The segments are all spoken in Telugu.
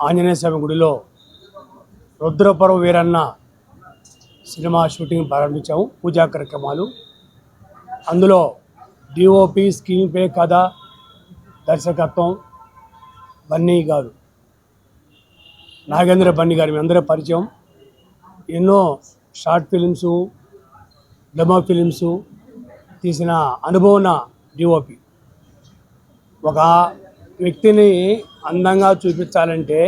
ఆంజనేయ స్వామి గుడిలో రుద్రపర్వ వీరన్న సినిమా షూటింగ్ ప్రారంభించాము పూజా కార్యక్రమాలు. అందులో డిఓపి స్క్రీన్ ప్లే కథ దర్శకత్వం బన్నీ గారు. నాగేంద్ర బన్నీ గారు మీ అందరూ పరిచయం. ఎన్నో షార్ట్ ఫిలిమ్స్ డెమో ఫిలిమ్స్ తీసిన అనుభవం డిఓపి ఒక వ్యక్తిని అందంగా చూపించాలంటే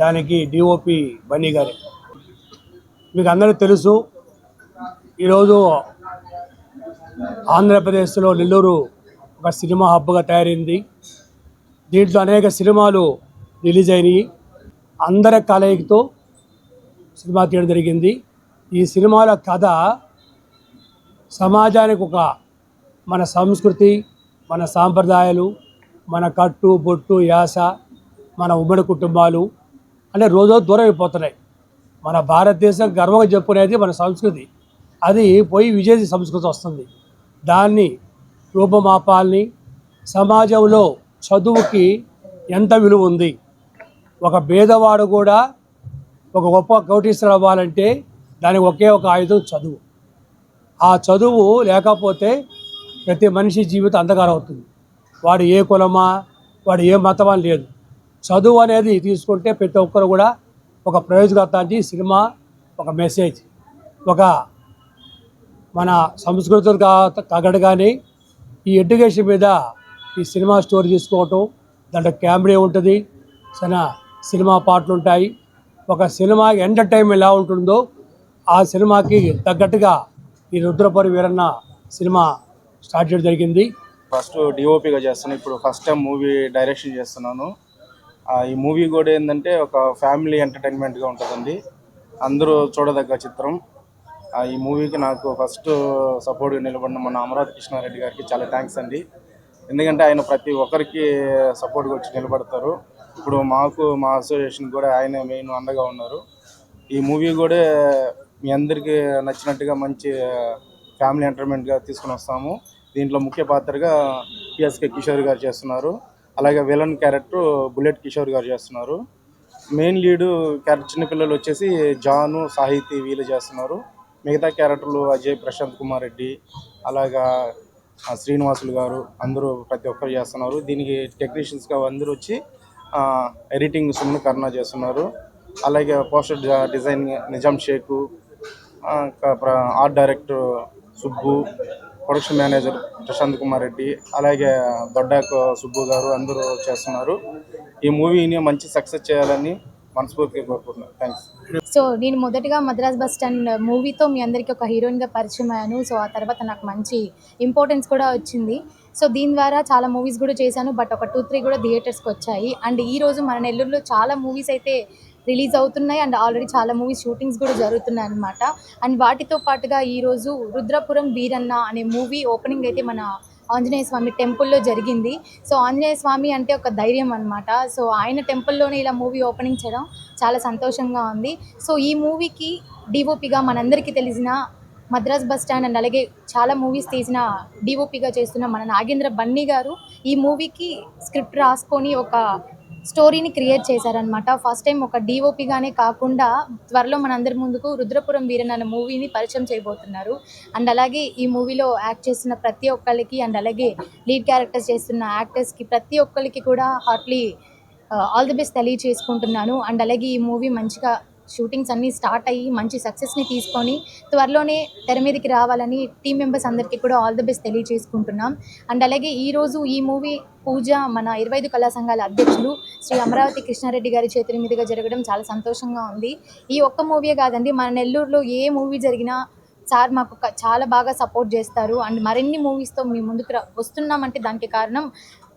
దానికి డిఓపి బన్నీ గారే. మీకు అందరికీ తెలుసు ఈరోజు ఆంధ్రప్రదేశ్లో నెల్లూరు ఒక సినిమా హబ్గా తయారైంది. దీంట్లో అనేక సినిమాలు రిలీజ్ అయినాయి. అందరి కలయికతో సినిమా తీయడం జరిగింది. ఈ సినిమాల కథ సమాజానికి ఒక మన సంస్కృతి మన సాంప్రదాయాలు మన కట్టు బొట్టు యాస మన ఉమ్మడి కుటుంబాలు అంటే రోజు దూరం అయిపోతున్నాయి. మన భారతదేశం గర్వంగా చెప్పుకునేది మన సంస్కృతి. అది పోయి విజయ సంస్కృతి వస్తుంది. దాన్ని రూపమాపాలని సమాజంలో చదువుకి ఎంత విలువ ఉంది? ఒక పేదవాడు కూడా ఒక గొప్ప కోటీశ్వరు అవ్వాలంటే దానికి ఒకే ఒక ఆయుధం చదువు. ఆ చదువు లేకపోతే ప్రతి మనిషి జీవితం అంధకారం అవుతుంది. వాడు ఏ కులమా వాడు ఏ మతమా అని లేదు. చదువు అనేది తీసుకుంటే ప్రతి ఒక్కరు కూడా ఒక ప్రయోజకత్వానికి సినిమా ఒక మెసేజ్. ఒక మన సంస్కృతులు కా కానీ ఈ ఎడ్యుకేషన్ మీద ఈ సినిమా స్టోరీ తీసుకోవటం దాంట్లో కెమెరా ఉంటుంది సన సినిమా పాటలు ఉంటాయి. ఒక సినిమా ఎంటర్టైన్మెంట్ ఎలా ఉంటుందో ఆ సినిమాకి తగ్గట్టుగా ఈ రుద్రపరి వీరన్న సినిమా స్టార్ట్ చేయడం జరిగింది. ఫస్ట్ డిఓపిగా చేస్తున్నాను. ఇప్పుడు ఫస్ట్ టైం మూవీ డైరెక్షన్ చేస్తున్నాను. ఈ మూవీ కూడా ఏంటంటే ఒక ఫ్యామిలీ ఎంటర్టైన్మెంట్గా ఉంటుందండి. అందరూ చూడదగ్గ చిత్రం. ఆ, ఈ మూవీకి నాకు ఫస్ట్ సపోర్ట్గా నిలబడిన మన అమరావతి కృష్ణారెడ్డి గారికి చాలా థ్యాంక్స్ అండి. ఎందుకంటే ఆయన ప్రతి ఒక్కరికి సపోర్ట్గా వచ్చి నిలబడతారు. ఇప్పుడు మాకు మా అసోసియేషన్ కూడా ఆయన మెయిన్ అండగా ఉన్నారు. ఈ మూవీ కూడా మీ అందరికీ నచ్చినట్టుగా మంచి ఫ్యామిలీ ఎంటర్టైన్మెంట్గా తీసుకుని వస్తాము. దీంట్లో ముఖ్య పాత్రగా పిఎస్కే కిషోర్ గారు చేస్తున్నారు. అలాగే విలన్ క్యారెక్టర్ బుల్లెట్ కిషోర్ గారు చేస్తున్నారు. మెయిన్ లీడు క్యారెక్టర్ చిన్నపిల్లలు వచ్చేసి జాను సాహితీ వీళ్ళు చేస్తున్నారు. మిగతా క్యారెక్టర్లు అజయ్ ప్రశాంత్ కుమార్ రెడ్డి అలాగా శ్రీనివాసులు గారు అందరూ ప్రతి ఒక్కరు చేస్తున్నారు. దీనికి టెక్నీషియన్స్గా అందరూ వచ్చి ఎడిటింగ్ సుమ్ను కర్ణ చేస్తున్నారు. అలాగే poster design Nizam Sheikh art director Subbu production manager Prashanth Kumar Reddy అలాగే దొడ్డాక సుబ్బు గారు అందరూ చేస్తున్నారు. ఈ మూవీని మంచి సక్సెస్ చేయాలని మనస్ఫూర్తిగా కోరుకుంటున్నాను. థ్యాంక్స్ సో నేను మొదటగా మద్రాస్ బస్ స్టాండ్ మూవీతో మీ అందరికీ ఒక హీరోయిన్గా పరిచయం అయ్యాను. సో ఆ తర్వాత నాకు మంచి ఇంపార్టెన్స్ కూడా వచ్చింది. సో దీని ద్వారా చాలా మూవీస్ కూడా చేశాను. బట్ ఒక టూ త్రీ కూడా థియేటర్స్కి వచ్చాయి. అండ్ ఈ రోజు మన నెల్లూరులో చాలా మూవీస్ అయితే రిలీజ్ అవుతున్నాయి. అండ్ ఆల్రెడీ చాలా మూవీస్ షూటింగ్స్ కూడా జరుగుతున్నాయి అనమాట అండ్ వాటితో పాటుగా ఈరోజు రుద్రపురం వీరన్న అనే మూవీ ఓపెనింగ్ అయితే మన ఆంజనేయ స్వామి టెంపుల్లో జరిగింది. సో ఆంజనేయ స్వామి అంటే ఒక ధైర్యం అనమాట సో ఆయన టెంపుల్లోనే ఇలా మూవీ ఓపెనింగ్ చేయడం చాలా సంతోషంగా ఉంది. సో ఈ మూవీకి డిఓపిగా మనందరికీ తెలిసిన మద్రాస్ బస్ స్టాండ్ అండ్ అలాగే చాలా మూవీస్ తీసిన డిఓపిగా చేస్తున్న మన నాగేంద్ర బన్నీ గారు ఈ మూవీకి స్క్రిప్ట్ రాసుకొని ఒక స్టోరీని క్రియేట్ చేశారనమాట ఫస్ట్ టైం ఒక డిఓపిగానే కాకుండా త్వరలో మనందరి ముందుకు రుద్రపురం వీరన్ అనే మూవీని పరిచయం చేయబోతున్నారు. అండ్ అలాగే ఈ మూవీలో యాక్ట్ చేస్తున్న ప్రతి ఒక్కరికి అండ్ అలాగే లీడ్ క్యారెక్టర్స్ చేస్తున్న యాక్టర్స్కి ప్రతి ఒక్కరికి కూడా హార్ట్లీ ఆల్ ది బెస్ట్ తెలియచేసుకుంటున్నాను. అండ్ అలాగే ఈ మూవీ మంచిగా షూటింగ్స్ అన్నీ స్టార్ట్ అయ్యి మంచి సక్సెస్ని తీసుకొని త్వరలోనే తెర మీదకి రావాలని టీం మెంబర్స్ అందరికీ కూడా ఆల్ ది బెస్ట్ తెలియచేసుకుంటున్నాం. అండ్ అలాగే ఈరోజు ఈ మూవీ పూజ మన ఇరవై ఐదు కళా సంఘాల అధ్యక్షులు శ్రీ అమరావతి కృష్ణారెడ్డి గారి చేతుల మీదుగా జరగడం చాలా సంతోషంగా ఉంది. ఈ ఒక్క మూవీయే కాదండి మన నెల్లూరులో ఏ మూవీ జరిగినా సార్ మాకు ఒక- చాలా బాగా సపోర్ట్ చేస్తారు. అండ్ మరిన్ని మూవీస్తో మీ ముందుకు రా- వస్తున్నామంటే దానికి కారణం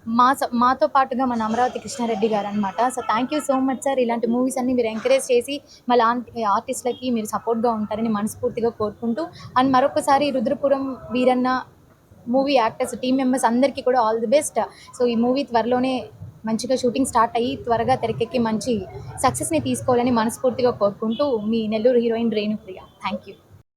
మా స- మాతో పాటుగా మన అమరావతి కృష్ణారెడ్డి గారు అనమాట so thank you so much sir ఇలాంటి మూవీస్ అన్ని మీరు ఎంకరేజ్ చేసి మళ్ళీ ఆర్టిస్టులకి మీరు సపోర్ట్గా ఉంటారని మనస్ఫూర్తిగా కోరుకుంటూ అండ్ మరొకసారి Rudrapuram Veeranna movie actors team members అందరికీ కూడా ఆల్ ది బెస్ట్ సో ఈ మూవీ త్వరలోనే మంచిగా షూటింగ్ స్టార్ట్ అయ్యి త్వరగా తెరకెక్కి మంచి సక్సెస్ని తీసుకోవాలని మనస్ఫూర్తిగా కోరుకుంటూ మీ Nellore heroine Renupriya. Thank you